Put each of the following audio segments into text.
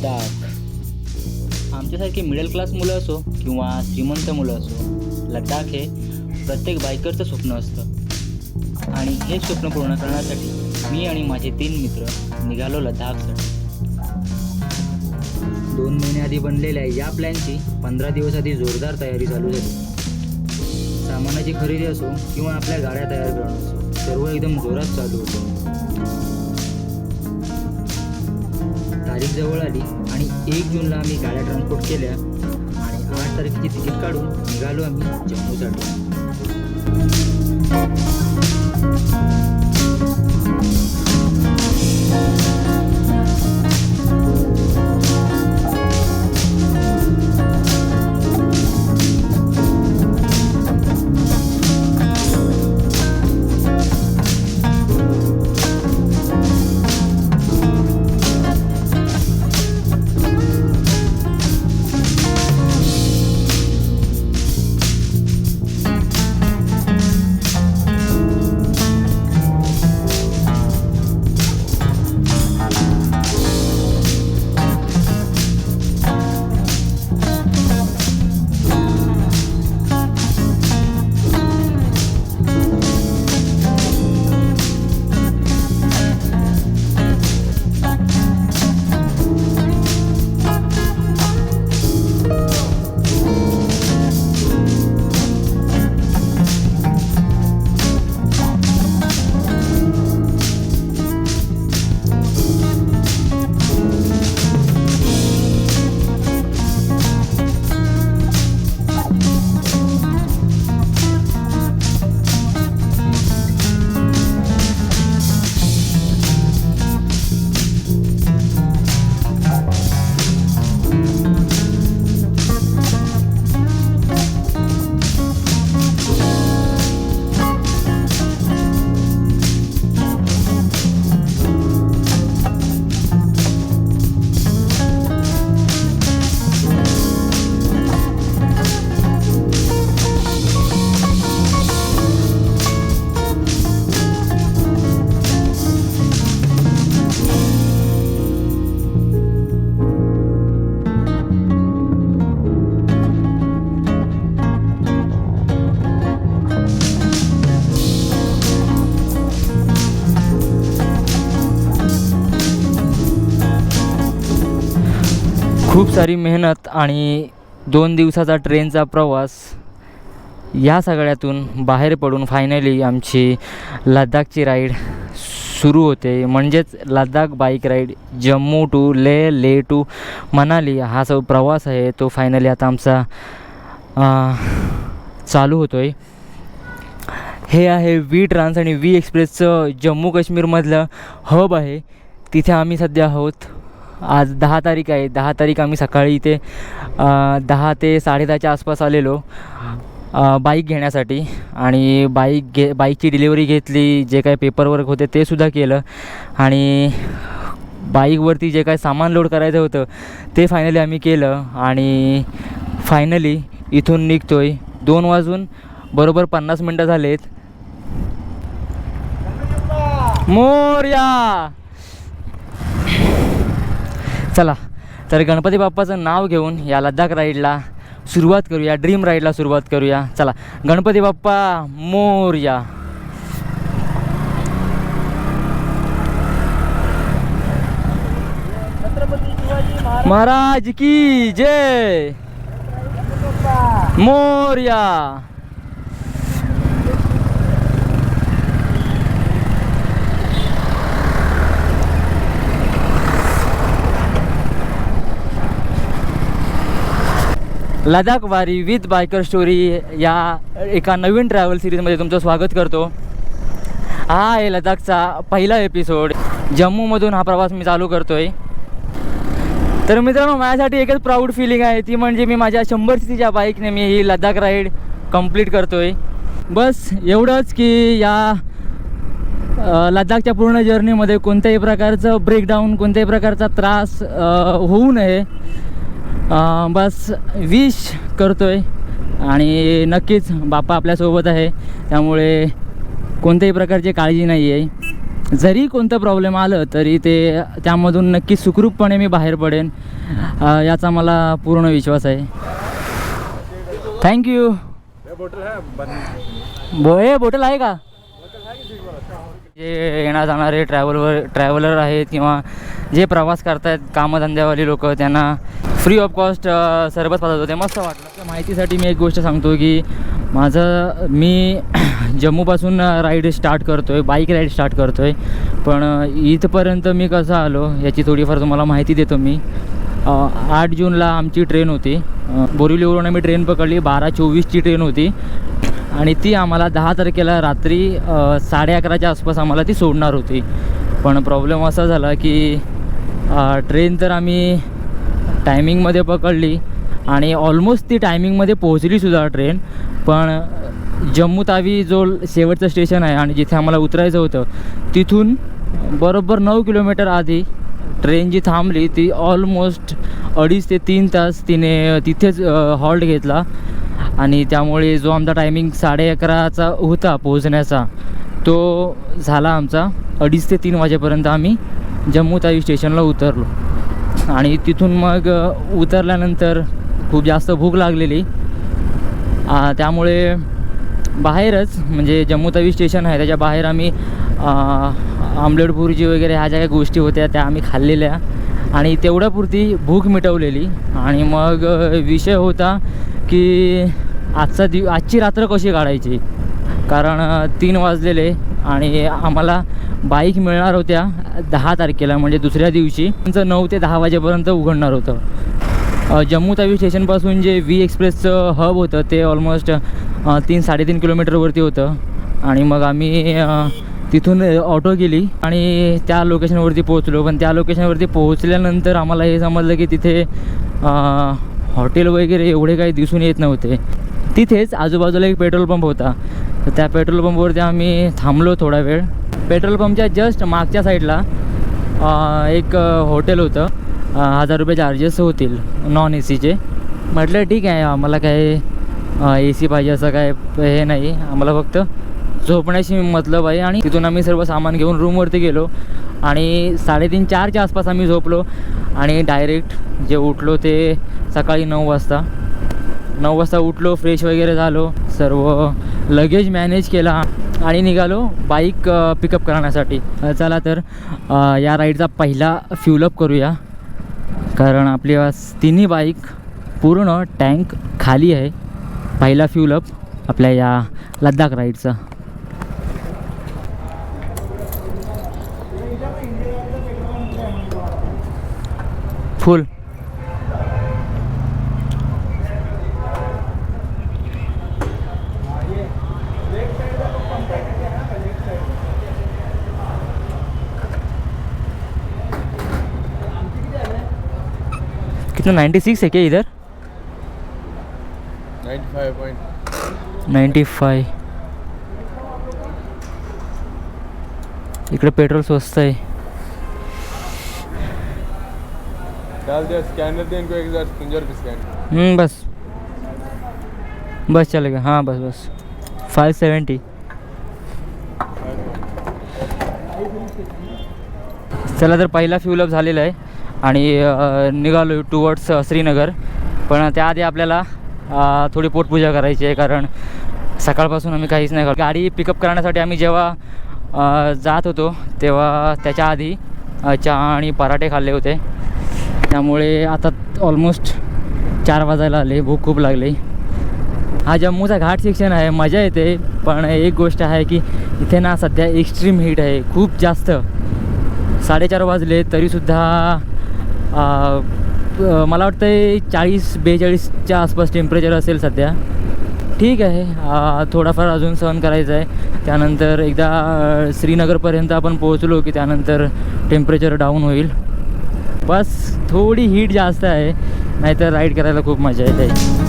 Ladakh आमच्यासारखे middle class मुलं असो किंवा श्रीमंत मुलं असो लडाख हे प्रत्येक बायकरचं स्वप्न असतं. आणि हे स्वप्न पूर्ण करण्यासाठी मी आणि माझे तीन मित्र निघालो लडाखसाठी दोन महिन्याआधी बनलेल्या या प्लॅनची पंधरा दिवस आधी जोरदार तयारी चालू झाली. सामानाची खरेदी असो किंवा आपल्या गाड्या तयार करणं असो सर्व एकदम जोरात चालू होतं. तारीख जवळ आली आणि एक जूनला आम्ही गाड्या ट्रान्सपोर्ट केल्या आणि आठ तारखेची तिकीट काढून निघालो आम्ही जम्मूसाठी खूप सारी मेहनत आणि दोन दिवसाचा ट्रेनचा प्रवास या सगळ्यातून बाहेर पडून फायनली आमची लद्दाखची राईड सुरू होते. म्हणजेच Ladakh bike ride Jammu to Leh Leh to Manali हा जो प्रवास आहे तो फायनली आता आमचा चालू होतो आहे हे आहे वी ट्रान्स आणि वी एक्सप्रेसचं जम्मू काश्मीरमधलं हब आहे. तिथे आम्ही सध्या आहोत. आज दहा तारीख आहे. दहा तारीख आम्ही सकाळी इथे दहा ते साडेदहाच्या आसपास आलेलो. बाईक घेण्यासाठी आणि बाईक घे बाईकची डिलिव्हरी घेतली जे काही पेपरवर्क होते ते सुद्धा केलं आणि बाईकवरती जे काय सामान लोड करायचं होतं ते फायनली आम्ही केलं आणि फायनली इथून निघतो आहे दोन वाजून बरोबर पन्नास मिनटं झालेत. मोर्या! चला तर गणपती बाप्पाचं नाव घेऊन या लद्दाख राईडला सुरुवात करूया ड्रीम राईडला सुरुवात करूया. चला गणपती बाप्पा मोर्या. महाराज की जय. मोर्या. लडाख वारी विथ बायकर स्टोरी या एका नवीन ट्रॅव्हल सिरीजमध्ये तुमचं स्वागत करतो. हा आहे लडाखचा पहिला एपिसोड जम्मूमधून हा प्रवास मी चालू करतो आहे तर मित्रांनो माझ्यासाठी एकच प्राऊड फिलिंग आहे ती म्हणजे मी माझ्या शंभर सीसीच्या बाईकने मी ही लडाख राईड कंप्लीट करतो आहे बस एवढंच की या अ, लडाखच्या पूर्ण जर्नीमध्ये कोणत्याही प्रकारचं ब्रेकडाऊन कोणत्याही प्रकारचा त्रास होऊ नये. बस विश करतोय आणि नक्कीच बाप्पा आपल्यासोबत आहे. त्यामुळे कोणत्याही प्रकारची काळजी नाही आहे जरी कोणतं प्रॉब्लेम आलं तरी ते त्यामधून नक्की सुखरूपपणे मी बाहेर पडेन याचा मला पूर्ण विश्वास आहे. थँक्यू बो हे बॉटल आहे का? जे येणार जाणारे ट्रॅव्हलवर ट्रॅव्हलर आहेत किंवा जे प्रवास करतायत कामधंद्यावाली लोक त्यांना फ्री ऑफ कॉस्ट सर्वच पाहत होते. मस्त वाटलं. माहितीसाठी मी एक गोष्ट सांगतो की माझं मी जम्मूपासून राईड स्टार्ट करतो आहे बाईक राईड स्टार्ट करतो आहे पण इथपर्यंत मी कसं आलो याची थोडीफार तुम्हाला माहिती देतो मी. आठ जूनला आमची ट्रेन होती. बोरिवलीवरून आम्ही ट्रेन पकडली. बारा चोवीसची ट्रेन होती. आणि ती आम्हाला दहा तारखेला रात्री साडे अकराच्या आसपास आम्हाला ती सोडणार होती. पण प्रॉब्लेम असा झाला की ट्रेन तर आम्ही टायमिंगमध्ये पकडली आणि ऑलमोस्ट ती टायमिंगमध्ये पोहोचलीसुद्धा ट्रेन पण जम्मू तावी जो शेवटचं स्टेशन आहे आणि जिथे आम्हाला उतरायचं होतं तिथून बरोबर नऊ किलोमीटर आधी ट्रेन जी थांबली ती ऑलमोस्ट अडीच ते तीन तास तिने तिथेच हॉल्ट घेतला. आणि त्यामुळे जो आमचा टायमिंग साडे अकराचा होता पोहोचण्याचा तो झाला आमचा अडीच ते तीन वाजेपर्यंत आम्ही जम्मू तावी स्टेशनला उतरलो. आणि तिथून मग उतरल्यानंतर खूप जास्त भूक लागलेली. त्यामुळे बाहेरच म्हणजे जम्मू तवी स्टेशन आहे त्याच्या बाहेर आम्ही आ, वगैरे ह्या ज्या काही गोष्टी होत्या त्या आम्ही खाल्लेल्या. आणि तेवढ्यापुरती भूक मिटवलेली. आणि मग विषय होता की आजचा दिव आजची रात्र कशी काढायची? कारण तीन वाजलेले. आणि आम्हाला बाईक मिळणार होत्या दहा तारखेला म्हणजे दुसऱ्या दिवशी. त्यांचं नऊ ते दहा वाजेपर्यंत उघडणार होतं. जम्मू तावी स्टेशनपासून जे व्ही एक्सप्रेसचं हब होतं ते ऑलमोस्ट तीन साडेतीन किलोमीटरवरती होतं. आणि मग आम्ही तिथून ऑटो गेली आणि त्या लोकेशनवरती पोहोचलो. पण त्या लोकेशनवरती पोहोचल्यानंतर आम्हाला हे समजलं की तिथे हॉटेल वगैरे एवढे काही दिसून येत नव्हते. तिथेच आजूबाजूला एक पेट्रोल पंप होता. तर त्या पेट्रोल पंपवरती आम्ही थांबलो थोडा वेळ. पेट्रोल पंपच्या जस्ट मागच्या साईडला एक हॉटेल होतं. हजार रुपये चार्जेस होतील नॉन ए सीचे म्हटलं ठीक आहे आम्हाला काय ए सी पाहिजे असं काय हे नाही. आम्हाला फक्त झोपण्याशी मतलब आहे आणि तिथून आम्ही सर्व सामान घेऊन रूमवरती गेलो. आणि साडेतीन चारच्या आसपास आम्ही झोपलो आणि डायरेक्ट जे उठलो ते सकाळी नऊ वाजता. नऊ वाजता उठलो फ्रेश वगैरे झालो सर्व लगेज मॅनेज केला आणि निघालो बाईक पिकअप करण्यासाठी. चला तर या राईडचा पहिला फ्युलअप करूया. कारण आपली तिन्ही बाईक पूर्ण टँक खाली आहे. पहिला फ्युलअप आपल्या या लद्दाख राईडचा फुल कितना नाइन्टी सिक्स है क्या इधर? 95 point. नाईंटी फाय इकडे पेट्रोल स्वस्त आहे. स्कैनर हम्म, बस. बस चलेगा. हाँ बस बस. फाइव सेवेंटी चला तर पहिला फ्युलअप झालेला आहे. आणि निघालो टुवर्ड्स श्रीनगर. पण त्याआधी आपल्याला थोडी पोटपूजा करायची आहे कारण सकाळपासून आम्ही काहीच नाही करतो. गाडी पिकअप करण्यासाठी आम्ही जेव्हा जात होतो तेव्हा त्याच्या आधी चहा आणि पराठे खाल्ले होते. त्यामुळे आता ऑलमोस्ट चार वाजायला आले. भूक खूप लागली. हा जम्मूचा घाट सेक्शन आहे. मजा येते. पण एक गोष्ट आहे की इथे ना सध्या एक्स्ट्रीम हीट आहे. खूप जास्त. साडेचार वाजले तरीसुद्धा मला वाटतं आहे चाळीस बेचाळीसच्या आसपास टेम्परेचर असेल सध्या. ठीक आहे. थोडाफार अजून सहन करायचं आहे. त्यानंतर एकदा श्रीनगरपर्यंत आपण पोहोचलो की त्यानंतर टेम्परेचर डाऊन होईल. बस थोडी हीट जास्त आहे. नाहीतर राईड करायला खूप मजा येते.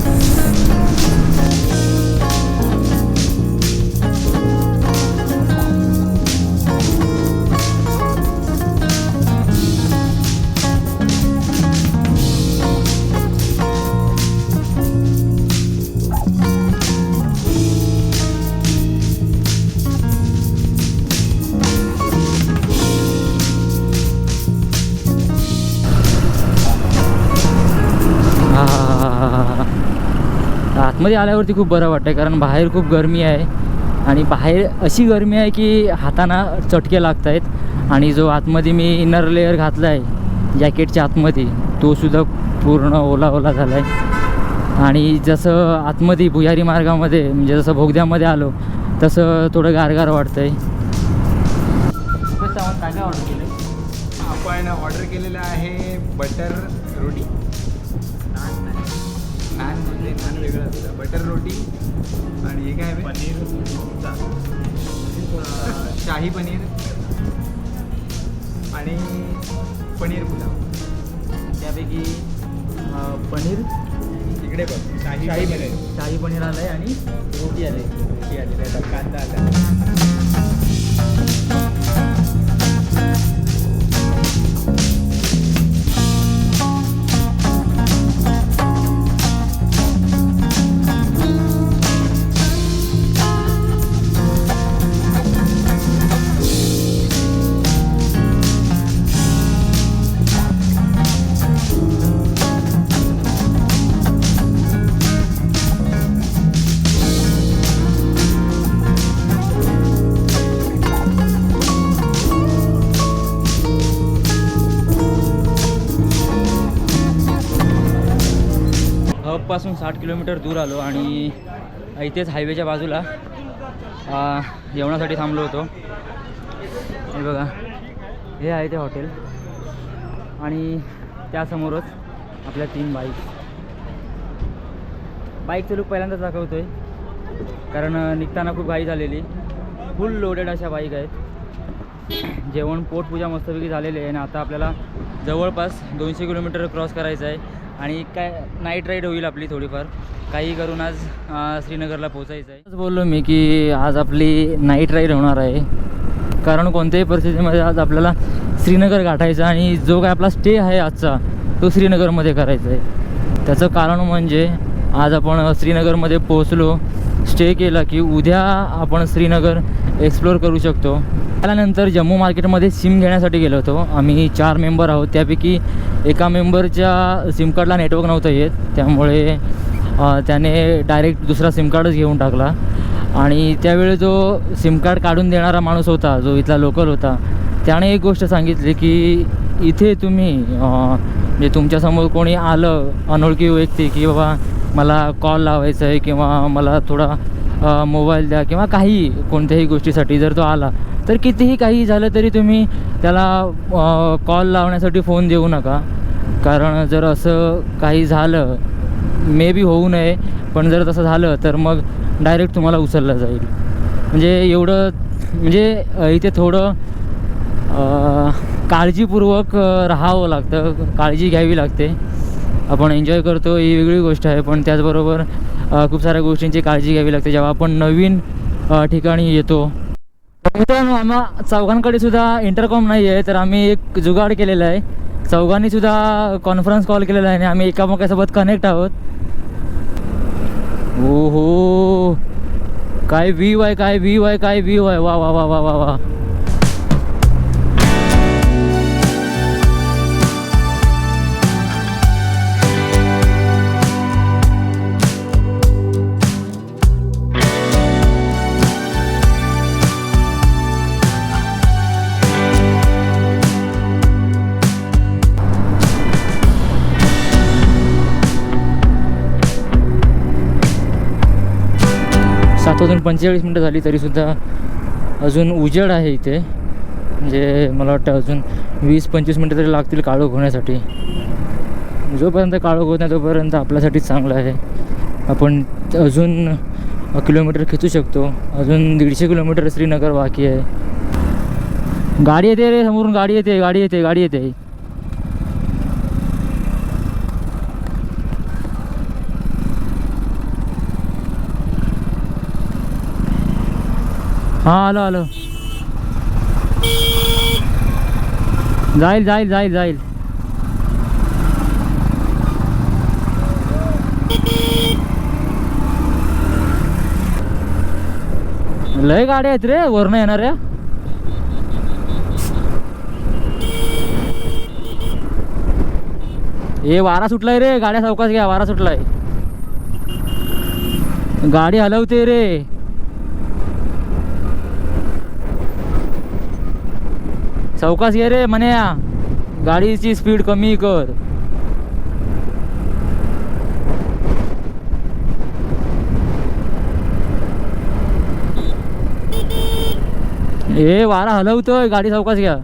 आतमध्ये आल्यावरती खूप बरं वाटतं कारण बाहेर खूप गरमी आहे. आणि बाहेर अशी गरमी आहे की हाताना चटके लागत आहेत आणि जो आतमध्ये मी इनर लेअर घातला आहे जॅकेटच्या आतमध्ये तो सुद्धा पूर्ण ओला ओला झाला आहे आणि जसं आतमध्ये भुयारी मार्गामध्ये म्हणजे जसं भोगद्यामध्ये आलो तसं थोडं गारगार वाटतंय. काय काय ऑर्डर केलं आपण ऑर्डर केलेलं आहे बटर रोटी. बटर रोटी आणि हे काय पनीर. शाही पनीर आणि पनीर पुलाव. त्यापैकी पनीर. इकडे बघ शाही शाही पनीर. शाही पनीर आलं आहे आणि रोटी आले. रोटी आहे कांदा आला. किलोमीटर दूर आलो आणि इथेच हायवेच्या बाजूला जेवणासाठी थांबलो होतो. हे बघा हे आहे ते हॉटेल. आणि त्यासमोरच आपल्या तीन बाईक बाईकचं लुक पहिल्यांदाच दाखवतो आहे कारण निघताना खूप घाई झालेली. फुल लोडेड अशा बाईक आहेत. जेवण पोटपूजा मस्तपैकी झालेली आहे आणि आता आपल्याला जवळपास दोनशे किलोमीटर क्रॉस करायचं आहे. आणि काय नाईट राईड होईल आपली थोडीफार. काही करून आज श्रीनगरला पोचायचं आहे बोललो मी की आज आपली नाईट राईड होणार आहे. कारण कोणत्याही परिस्थितीमध्ये आज आपल्याला श्रीनगर गाठायचं आणि जो काय आपला स्टे आहे आजचा तो श्रीनगरमध्ये करायचा आहे त्याचं कारण म्हणजे आज आपण श्रीनगरमध्ये पोहोचलो स्टे केला की उद्या आपण श्रीनगर एक्सप्लोअर करू शकतो. त्यानंतर जम्मू मार्केटमध्ये सिम घेण्यासाठी गेलो होतो. आम्ही चार मेंबर आहोत. त्यापैकी एका मेंबरच्या सिम कार्डला नेटवर्क नव्हतं येत. त्यामुळे त्याने डायरेक्ट दुसरा सिम कार्डच घेऊन टाकला. आणि त्यावेळी जो सिम कार्ड काढून देणारा माणूस होता जो इथला लोकल होता त्याने एक गोष्ट सांगितली की इथे तुम्ही म्हणजे तुमच्यासमोर कोणी आलं अनोळखी व्यक्ती की बाबा मला कॉल लावायचा आहे किंवा मला थोडा मोबाईल द्या किंवा काही कोणत्याही गोष्टीसाठी जर तो आला तर कितीही काही झालं तरी तुम्ही त्याला कॉल लावण्यासाठी फोन देऊ नका. कारण जर असं काही झालं मे बी होऊ नये पण जर तसं झालं तर मग डायरेक्ट तुम्हाला उचललं जाईल. म्हणजे एवढं म्हणजे इथे थोडं काळजीपूर्वक राहावं लागतं काळजी घ्यावी लागते. आपण एन्जॉय करतो ही वेगळी गोष्ट आहे पण त्याचबरोबर खूप साऱ्या गोष्टींची काळजी घ्यावी लागते. जेव्हा आपण नवीन ठिकाणी येतो मित्रांनो आम्हा चौघांकडे सुद्धा इंटरकॉम नाही आहे तर आम्ही एक जुगाड केलेला आहे. चौघांनी सुद्धा कॉन्फरन्स कॉल केलेला आहे आणि आम्ही एकामेकासोबत कनेक्ट आहोत. ओहो. काय व्ह्यू आहे काय व्ह्यू आहे काय व्ह्यू आहे. वा वा वा वा वा वा. सात अजून पंचेचाळीस मिनटं झाली तरीसुद्धा अजून उजेड आहे इथे. म्हणजे मला वाटतं अजून वीस पंचवीस मिनटं तरी लागतील काळोख होण्यासाठी. जोपर्यंत काळोख होत नाही तोपर्यंत आपल्यासाठीच चांगलं आहे. आपण अजून किलोमीटर खेचू शकतो. अजून दीडशे किलोमीटर श्रीनगर बाकी आहे. गाडी येते रे समोरून गाडी येते गाडी येते गाडी येते. हां आलं आलं. जाईल जाईल जाईल जाईल. लय गाड्या आहेत रे वरण येणाऱ्या. ए वारा सुटलाय रे गाड्या सावकाश घ्या वारा सुटलाय. गाडी हलवते रे. चौकास ये रे म्हण्या गाडीची स्पीड कमी कर. ए वारा हलवतोय गाडी चौकास घ्या.